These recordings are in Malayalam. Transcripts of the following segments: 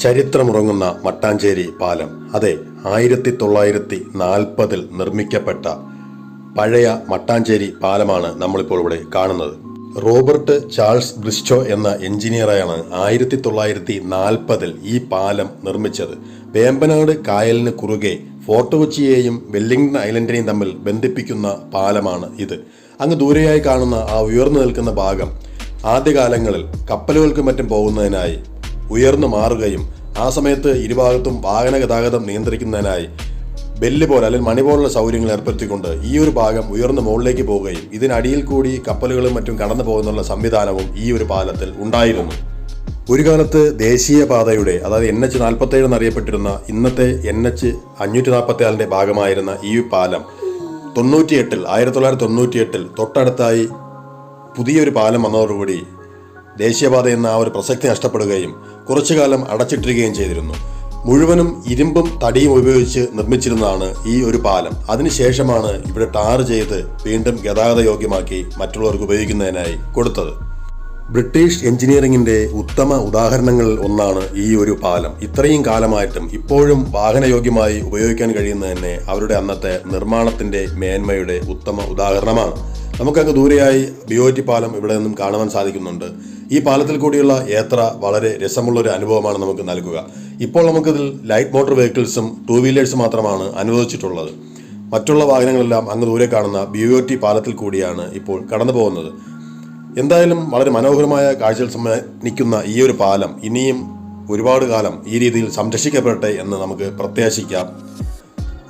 ചരിത്രമുറങ്ങുന്ന മട്ടാഞ്ചേരി പാലം അതെ ആയിരത്തി തൊള്ളായിരത്തി നാൽപ്പതിൽ നിർമ്മിക്കപ്പെട്ട പഴയ മട്ടാഞ്ചേരി പാലമാണ് നമ്മളിപ്പോൾ ഇവിടെ കാണുന്നത്. റോബർട്ട് ചാൾസ് ബ്രിസ്റ്റോ എന്ന എഞ്ചിനീയറാണ് ആയിരത്തി തൊള്ളായിരത്തി നാൽപ്പതിൽ ഈ പാലം നിർമ്മിച്ചത്. വേമ്പനാട് കായലിന് കുറുകെ ഫോർട്ട് കൊച്ചിയെയും വെല്ലിംഗ്ടൺ ഐലൻഡിനെയും തമ്മിൽ ബന്ധിപ്പിക്കുന്ന പാലമാണ് ഇത്. അങ്ങ് ദൂരെയായി കാണുന്ന ആ ഉയർന്നു നിൽക്കുന്ന ഭാഗം ആദ്യകാലങ്ങളിൽ കപ്പലുകൾക്കും മറ്റും പോകുന്നതിനായി ഉയർന്നു മാറുകയും ആ സമയത്ത് ഇരുഭാഗത്തും വാഹന ഗതാഗതം നിയന്ത്രിക്കുന്നതിനായി ബെല്ല് പോലെ അല്ലെങ്കിൽ മണി പോലുള്ള സൗകര്യങ്ങൾ ഏർപ്പെടുത്തിക്കൊണ്ട് ഈ ഒരു ഭാഗം ഉയർന്ന് മുകളിലേക്ക് പോവുകയും ഇതിനടിയിൽ കൂടി കപ്പലുകളും മറ്റും കടന്നു പോകുന്നുള്ള സംവിധാനവും ഈ ഒരു പാലത്തിൽ ഉണ്ടായിരുന്നു. ഒരു കാലത്ത് ദേശീയപാതയുടെ അതായത് എൻ എച്ച് നാൽപ്പത്തേഴ് എന്നറിയപ്പെട്ടിരുന്ന ഇന്നത്തെ എൻ എച്ച് അഞ്ഞൂറ്റി നാൽപ്പത്തിനാലിന്റെ ഭാഗമായിരുന്ന ഈ പാലം തൊണ്ണൂറ്റിയെട്ടിൽ ആയിരത്തി തൊള്ളായിരത്തി തൊണ്ണൂറ്റിയെട്ടിൽ തൊട്ടടുത്തായി പുതിയൊരു പാലം വന്നതോടുകൂടി ദേശീയപാത എന്ന ആ ഒരു പ്രസക്തി നഷ്ടപ്പെടുകയും കുറച്ചു കാലം അടച്ചിട്ടിരിക്കുകയും ചെയ്തിരുന്നു. മുഴുവനും ഇരുമ്പും തടിയും ഉപയോഗിച്ച് നിർമ്മിച്ചിരുന്നതാണ് ഈ ഒരു പാലം. അതിനുശേഷമാണ് ഇവിടെ ടാർ ചെയ്ത് വീണ്ടും ഗതാഗത യോഗ്യമാക്കി മറ്റുള്ളവർക്ക് ഉപയോഗിക്കുന്നതിനായി കൊടുത്തത്. ബ്രിട്ടീഷ് എഞ്ചിനീയറിംഗിന്റെ ഉത്തമ ഉദാഹരണങ്ങളിൽ ഒന്നാണ് ഈ ഒരു പാലം. ഇത്രയും കാലമായിട്ടും ഇപ്പോഴും വാഹനയോഗ്യമായി ഉപയോഗിക്കാൻ കഴിയുന്നതന്നെ അവരുടെ അന്നത്തെ നിർമ്മാണത്തിന്റെ മേന്മയുടെ ഉത്തമ ഉദാഹരണമാണ്. നമുക്കങ്ങ് ദൂരെയായി ബിയോറ്റി പാലം ഇവിടെ നിന്നും കാണുവാൻ സാധിക്കുന്നുണ്ട്. ഈ പാലത്തിൽ കൂടിയുള്ള യാത്ര വളരെ രസമുള്ള ഒരു അനുഭവമാണ് നമുക്ക് നൽകുക. ഇപ്പോൾ നമുക്കിതിൽ ലൈറ്റ് മോട്ടോർ വെഹിക്കിൾസും ടൂ വീലേഴ്സും മാത്രമാണ് അനുവദിച്ചിട്ടുള്ളത്. മറ്റുള്ള വാഹനങ്ങളെല്ലാം അങ്ങ് ദൂരെ കാണുന്ന ബിയോറ്റി പാലത്തിൽ കൂടിയാണ് ഇപ്പോൾ കടന്നു പോകുന്നത്. എന്തായാലും വളരെ മനോഹരമായ കാഴ്ചകൾ സമ്മാനിക്കുന്ന ഈ ഒരു പാലം ഇനിയും ഒരുപാട് കാലം ഈ രീതിയിൽ സംരക്ഷിക്കപ്പെടട്ടെ എന്ന് നമുക്ക് പ്രത്യാശിക്കാം.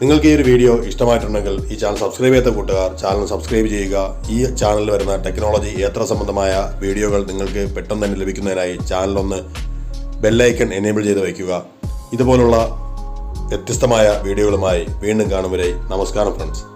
നിങ്ങൾക്ക് ഈ ഒരു വീഡിയോ ഇഷ്ടമായിട്ടുണ്ടെങ്കിൽ ഈ ചാനൽ സബ്സ്ക്രൈബ് ചെയ്ത കൂട്ടുകാർ ചാനൽ സബ്സ്ക്രൈബ് ചെയ്യുക. ഈ ചാനലിൽ വരുന്ന ടെക്നോളജി യാത്ര സംബന്ധമായ വീഡിയോകൾ നിങ്ങൾക്ക് പെട്ടെന്ന് തന്നെ ലഭിക്കുന്നതിനായി ചാനലൊന്ന് ബെല്ലൈക്കൺ എനേബിൾ ചെയ്ത് വയ്ക്കുക. ഇതുപോലുള്ള വ്യത്യസ്തമായ വീഡിയോകളുമായി വീണ്ടും കാണും വരെ. നമസ്കാരം ഫ്രണ്ട്സ്